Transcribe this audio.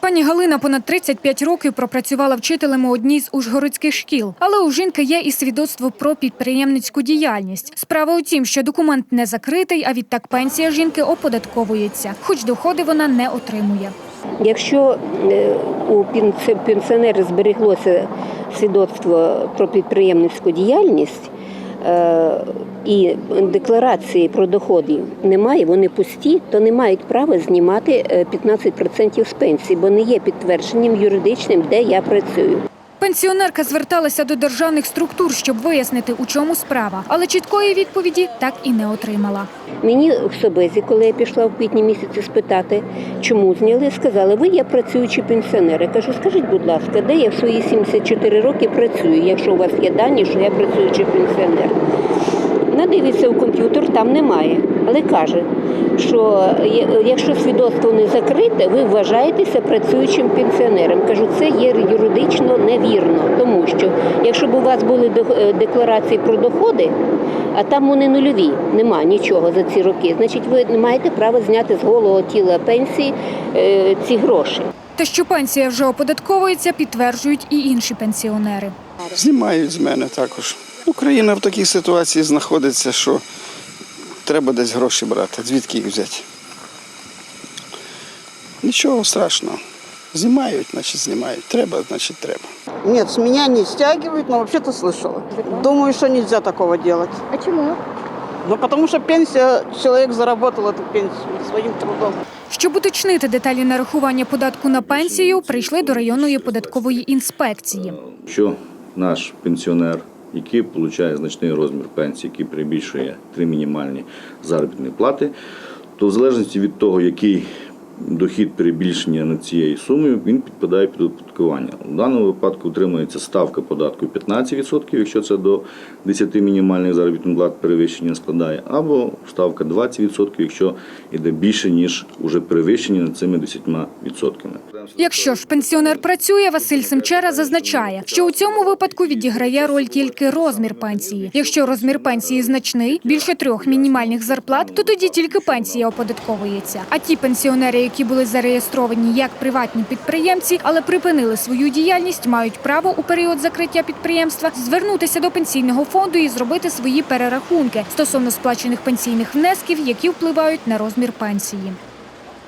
Пані Галина понад 35 років пропрацювала вчителем у одній з ужгородських шкіл. Але у жінки є і свідоцтво про підприємницьку діяльність. Справа у тім, що документ не закритий, а відтак пенсія жінки оподатковується, хоч доходи вона не отримує. Якщо е, у пенсі- пенсіонера збереглося свідоцтво про підприємницьку діяльність і декларації про доходи немає, вони пусті, то не мають права знімати е, 15% з пенсії, бо не є підтвердженням юридичним, де я працюю. Пенсіонерка зверталася до державних структур, щоб вияснити, у чому справа, але чіткої відповіді так і не отримала. Мені в Собезі, коли я пішла в квітні місяці спитати, чому зняли, сказали, ви є працюючі пенсіонери. Кажу, скажіть, будь ласка, де я в свої 74 роки працюю, якщо у вас є дані, що я працюючий пенсіонер. Вона дивиться у комп'ютер, там немає. Але каже, що якщо свідоцтво не закрите, ви вважаєтеся працюючим пенсіонером. Кажу, це є юридично невірно, тому що якщо б у вас були до- е, декларації про доходи, а там вони нульові, нема нічого за ці роки, значить ви не маєте права зняти з голого тіла пенсії е, ці гроші. Те, що пенсія вже оподатковується, підтверджують і інші пенсіонери. Знімають з мене також. Україна в такій ситуації знаходиться, що треба десь гроші брати. Звідки їх взяти? Нічого страшного. Знімають, значить знімають. Треба, значить треба. Нет, с меня не стягивают, но вообще-то слышала. Думаю, что нельзя такого делать. А чому? Ну, потому что пенсия, человек заработал эту пенсию своим трудом. Щоб уточнити деталі нарахування податку на пенсію, прийшли до районної податкової інспекції. Що наш пенсіонер, який отримує значний розмір пенсії, який перебільшує три мінімальні заробітні плати, то в залежності від того, який дохід перебільшення над цією сумою, він підпадає під оподаткування. У даному випадку утримується ставка податку 15%, якщо це до 10 мінімальних заробітних плат перевищення складає, або ставка 20%, якщо йде більше, ніж уже перевищення над цими 10%. Якщо ж пенсіонер працює, Василь Семчера зазначає, що у цьому випадку відіграє роль тільки розмір пенсії. Якщо розмір пенсії значний, більше трьох мінімальних зарплат, то тоді тільки пенсія оподатковується. А ті пенсіонери, які були зареєстровані як приватні підприємці, але припинили свою діяльність, мають право у період закриття підприємства звернутися до пенсійного фонду і зробити свої перерахунки стосовно сплачених пенсійних внесків, які впливають на розмір пенсії.